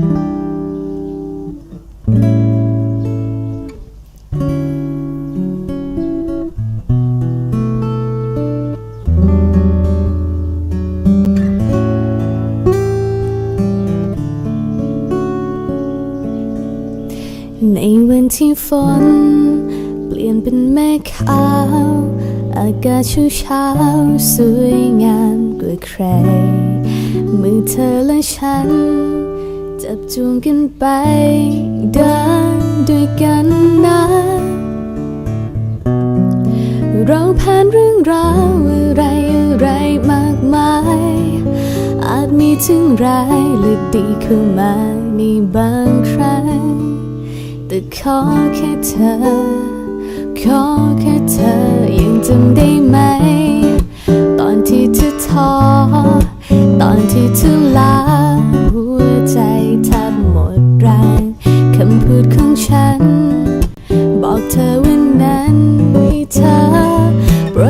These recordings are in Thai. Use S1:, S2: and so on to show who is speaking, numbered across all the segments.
S1: ในวันที่ฝนเปลี่ยนเป็นเมฆขาว อากาศชูเช้าสวยงามกว่าใคร มือเธอและฉัน จับจูงกันไป เดินด้วยกันนะ เราผ่านเรื่องราวอะไรอะไรมากมาย อาจมีถึงร้ายและดีเข้ามาในบางครั้ง แต่ขอแค่เธอ ขอแค่เธอยังจำได้ไหม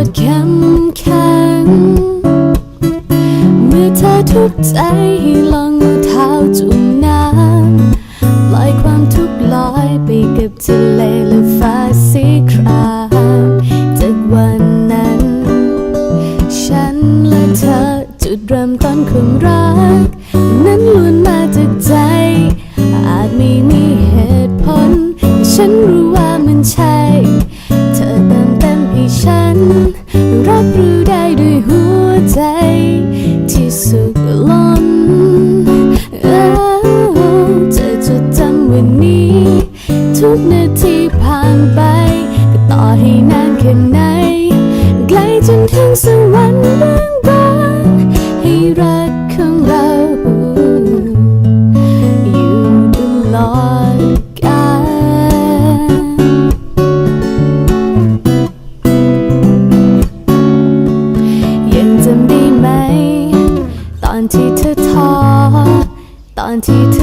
S1: ดเข้มแข็งเมื่อเธอทุกใจให้ลองเอาเท้าจุ่มน้ำปล่อยความทุกข์ลอยไปกับทะเลและฟ้าสีครามจากวันนั้น ฉันและเธอจุดเริ่มต้นความรัก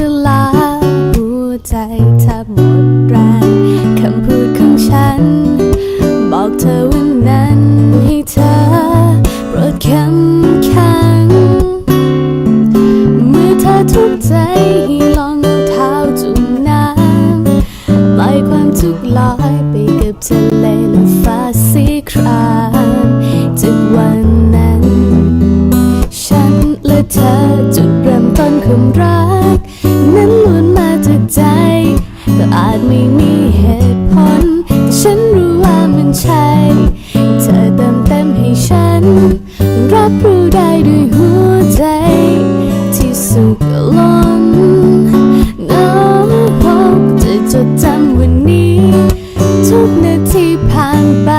S1: เธอลาหัวใจแทบหมดแรงคำพูดของฉัน บอกเธอวันนั้นให้เธอโปรดเข้มแข็งเมื่อเธอทุกข์ใจ ไม่มีเหตุผลแต่ฉันรู้ว่ามันใช่ เธอเติมเต็มให้ฉัน รับรู้ได้ด้วยหัวใจ ที่สุขล้นเอาจะจดจำวันนี้ ทุกนาทีผ่านไป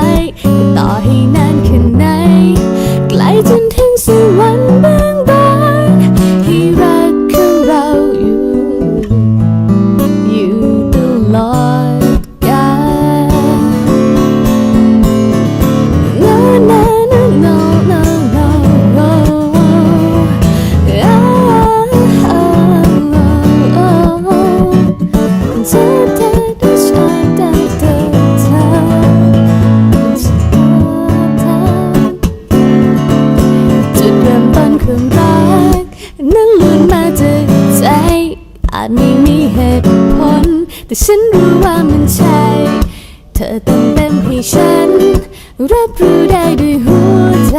S1: ไม่มีเหตุผล แต่ฉันรู้ว่ามันใช่ เธอเต็มเต็มให้ฉัน รับรู้ได้ด้วยหัวใจ